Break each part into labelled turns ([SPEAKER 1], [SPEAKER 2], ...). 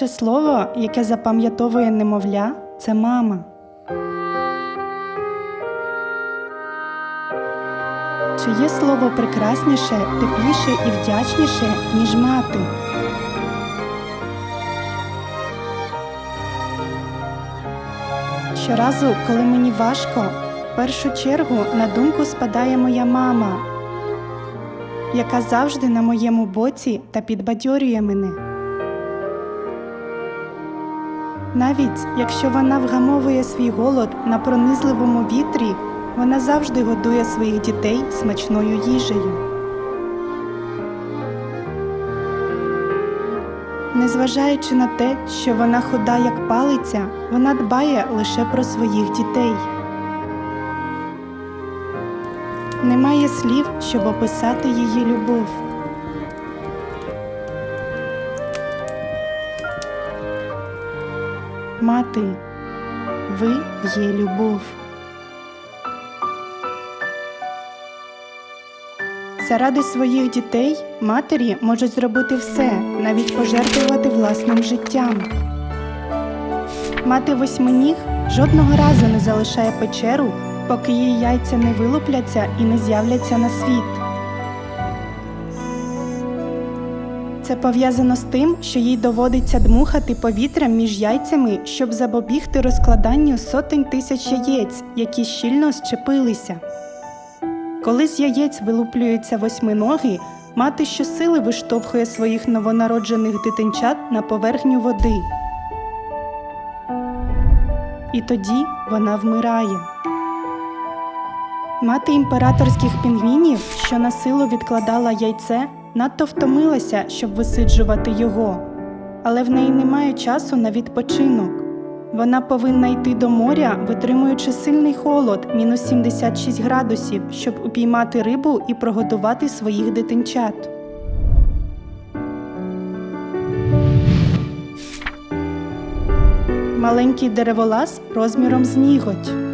[SPEAKER 1] Перше слово, яке запам'ятовує немовля, це мама. Чи є слово прекрасніше, тепліше і вдячніше, ніж мати? Щоразу, коли мені важко, в першу чергу на думку спадає моя мама, яка завжди на моєму боці та підбадьорює мене. Навіть якщо вона вгамовує свій голод на пронизливому вітрі, вона завжди годує своїх дітей смачною їжею. Незважаючи на те, що вона худа як палиця, вона дбає лише про своїх дітей. Немає слів, щоб описати її любов. Мати, ви є любов. Заради своїх дітей матері можуть зробити все, навіть пожертвувати власним життям. Мати восьминіг жодного разу не залишає печеру, поки її яйця не вилупляться і не з'являться на світ. Це пов'язано з тим, що їй доводиться дмухати повітрям між яйцями, щоб запобігти розкладанню сотень тисяч яєць, які щільно щепилися. Коли з яєць вилуплюються восьминоги, мати щосили виштовхує своїх новонароджених дитинчат на поверхню води. І тоді вона вмирає. Мати імператорських пінгвінів, що на силу відкладала яйце, надто втомилася, щоб висиджувати його, але в неї немає часу на відпочинок. Вона повинна йти до моря, витримуючи сильний холод мінус 76 градусів, щоб упіймати рибу і прогодувати своїх дитинчат. Маленький дереволаз розміром з ніготь.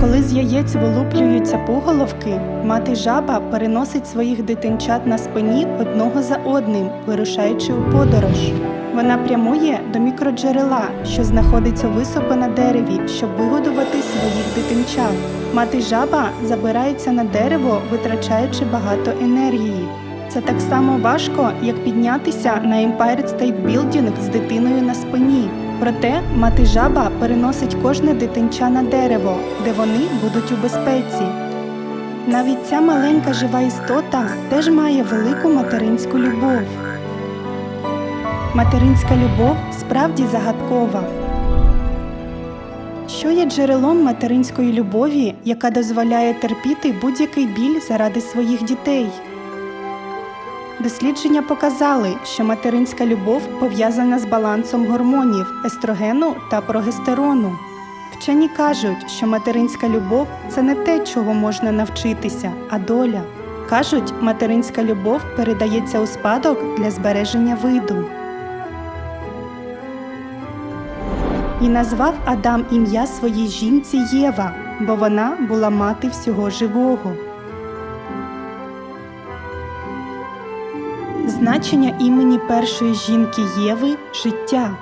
[SPEAKER 1] Коли з яєць вилуплюються пуголовки, мати жаба переносить своїх дитинчат на спині одного за одним, вирушаючи у подорож. Вона прямує до мікроджерела, що знаходиться високо на дереві, щоб вигодувати своїх дитинчат. Мати жаба забирається на дерево, витрачаючи багато енергії. Це так само важко, як піднятися на Empire State Building з дитиною на спині. Проте мати жаба переносить кожне дитинча на дерево, де вони будуть у безпеці. Навіть ця маленька жива істота теж має велику материнську любов. Материнська любов справді загадкова. Що є джерелом материнської любові, яка дозволяє терпіти будь-який біль заради своїх дітей? Дослідження показали, що материнська любов пов'язана з балансом гормонів естрогену та прогестерону. Вчені кажуть, що материнська любов це не те, чого можна навчитися, а доля. Кажуть, материнська любов передається у спадок для збереження виду. І назвав Адам ім'я своїй жінці Єва, бо вона була мати всього живого. Значення імені першої жінки Єви життя.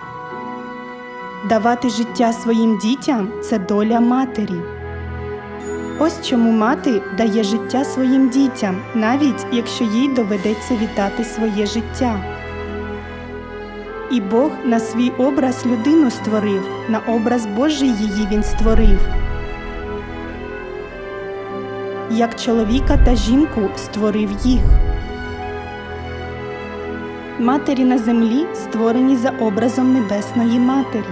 [SPEAKER 1] Давати життя своїм дітям це доля матері. Ось чому мати дає життя своїм дітям, навіть якщо їй доведеться вітати своє життя. І Бог на свій образ людину створив, на образ Божий її він створив. Як чоловіка та жінку створив їх. Матері на землі створені за образом Небесної Матері.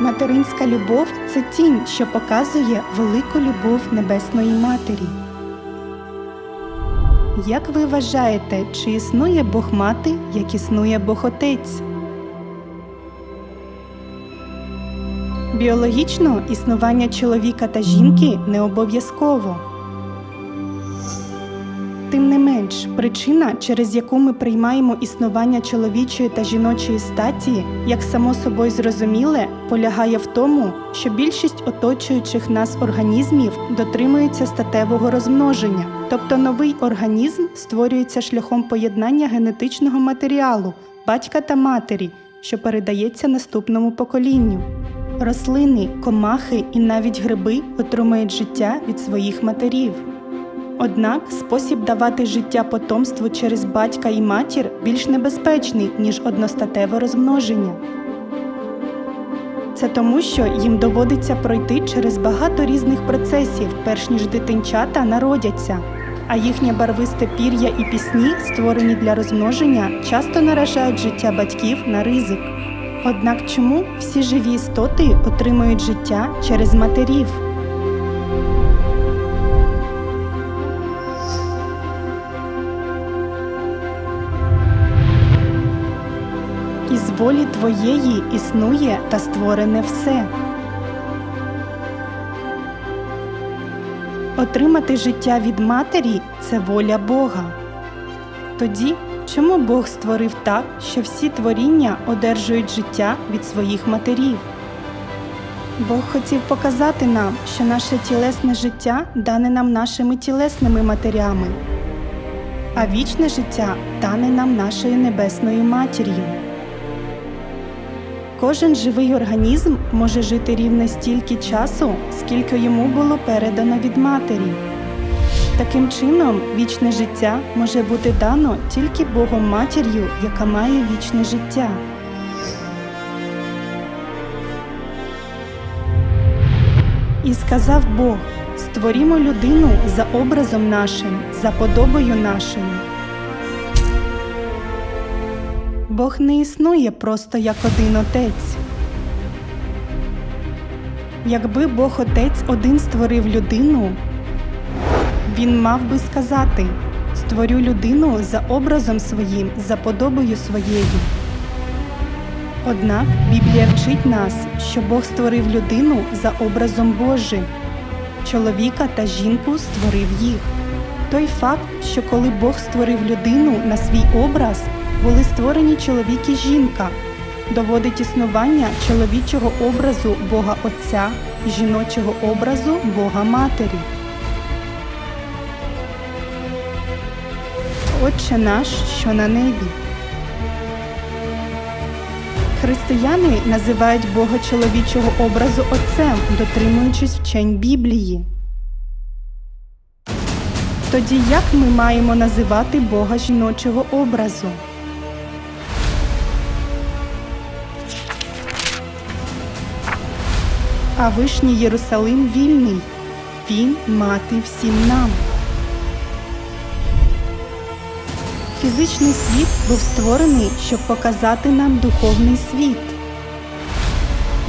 [SPEAKER 1] Материнська любов це тінь, що показує велику любов Небесної Матері. Як ви вважаєте, чи існує Бог Мати, як існує Бог Отець? Біологічно існування чоловіка та жінки не обов'язково. Тим не менш, причина, через яку ми приймаємо існування чоловічої та жіночої статі, як само собою зрозуміле, полягає в тому, що більшість оточуючих нас організмів дотримується статевого розмноження, тобто новий організм створюється шляхом поєднання генетичного матеріалу, батька та матері, що передається наступному поколінню. Рослини, комахи і навіть гриби отримують життя від своїх матерів. Однак спосіб давати життя потомству через батька і матір більш небезпечний, ніж одностатеве розмноження. Це тому, що їм доводиться пройти через багато різних процесів, перш ніж дитинчата народяться, а їхнє барвисте пір'я і пісні, створені для розмноження, часто наражають життя батьків на ризик. Однак чому всі живі істоти отримують життя через матерів? Волі твоєї існує та створене все. Отримати життя від матері це воля Бога. Тоді чому Бог створив так, що всі творіння одержують життя від своїх матерів? Бог хотів показати нам, що наше тілесне життя дане нам нашими тілесними матерями, а вічне життя дане нам нашою небесною матір'ю. Кожен живий організм може жити рівно стільки часу, скільки йому було передано від матері. Таким чином, вічне життя може бути дано тільки Богом матір'ю, яка має вічне життя. І сказав Бог: створімо людину за образом нашим, за подобою нашою. Бог не існує просто як один отець. Якби Бог Отець один створив людину, він мав би сказати Створю людину за образом своїм, за подобою своєю. Однак Біблія вчить нас, що Бог створив людину за образом Божим. Чоловіка та жінку створив їх. Той факт, що коли Бог створив людину на свій образ, були створені чоловік і жінка, доводить існування чоловічого образу Бога Отця і жіночого образу Бога Матері. Отче наш, що на небі. Християни називають Бога чоловічого образу Отцем, дотримуючись вчень Біблії. Тоді як ми маємо називати Бога жіночого образу? А вишній Єрусалим вільний. Він мати всім нам. Фізичний світ був створений, щоб показати нам духовний світ.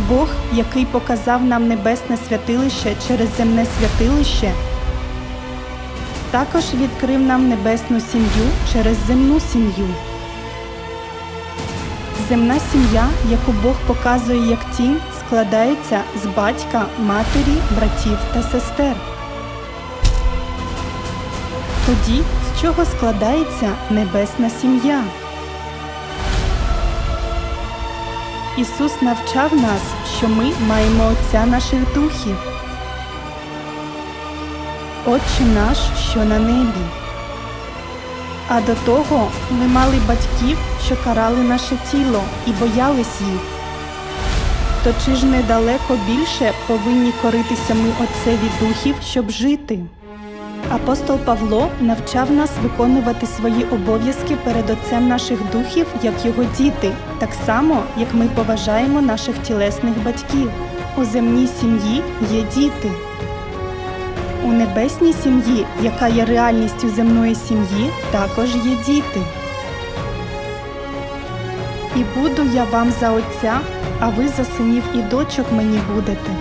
[SPEAKER 1] Бог, який показав нам небесне святилище через земне святилище, також відкрив нам небесну сім'ю через земну сім'ю. Земна сім'я, яку Бог показує як тінь, складається з батька, матері, братів та сестер. Тоді з чого складається небесна сім'я? Ісус навчав нас, що ми маємо Отця наших духів. Отче наш, що на небі. А до того ми мали батьків, що карали наше тіло і боялись їх. То чи ж недалеко більше повинні коритися ми Отцеві духів, щоб жити? Апостол Павло навчав нас виконувати свої обов'язки перед Отцем наших духів як його діти, так само, як ми поважаємо наших тілесних батьків. У земній сім'ї є діти. У небесній сім'ї, яка є реальністю земної сім'ї, також є діти. І буду я вам за Отця, а ви за синів і дочок мені будете.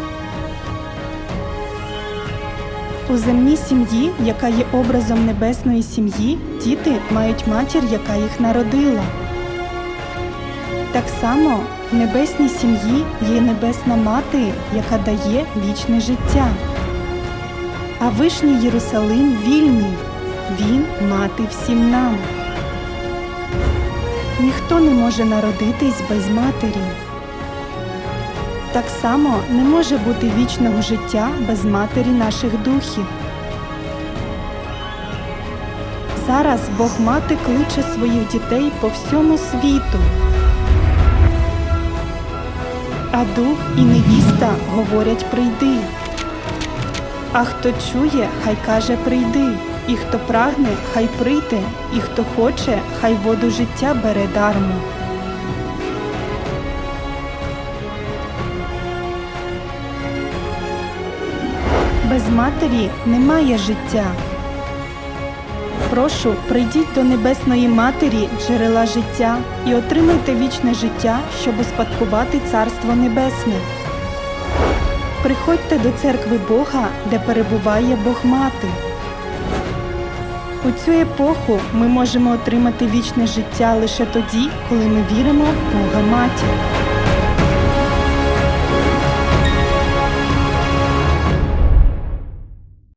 [SPEAKER 1] У земній сім'ї, яка є образом небесної сім'ї, діти мають матір, яка їх народила. Так само в небесній сім'ї є небесна мати, яка дає вічне життя. А вишній Єрусалим вільний, він мати всім нам. Ніхто не може народитись без матері. Так само не може бути вічного життя без матері наших духів. Зараз Бог мати кличе своїх дітей по всьому світу. А дух і невіста говорять прийди. А хто чує, хай каже прийди, і хто прагне, хай прийде, і хто хоче, хай воду життя бере дармо. Матері немає життя. Прошу, прийдіть до Небесної Матері, джерела життя, і отримайте вічне життя, щоб успадкувати Царство Небесне. Приходьте до церкви Бога, де перебуває Бог Мати. У цю епоху ми можемо отримати вічне життя лише тоді, коли ми віримо в Бога Матір.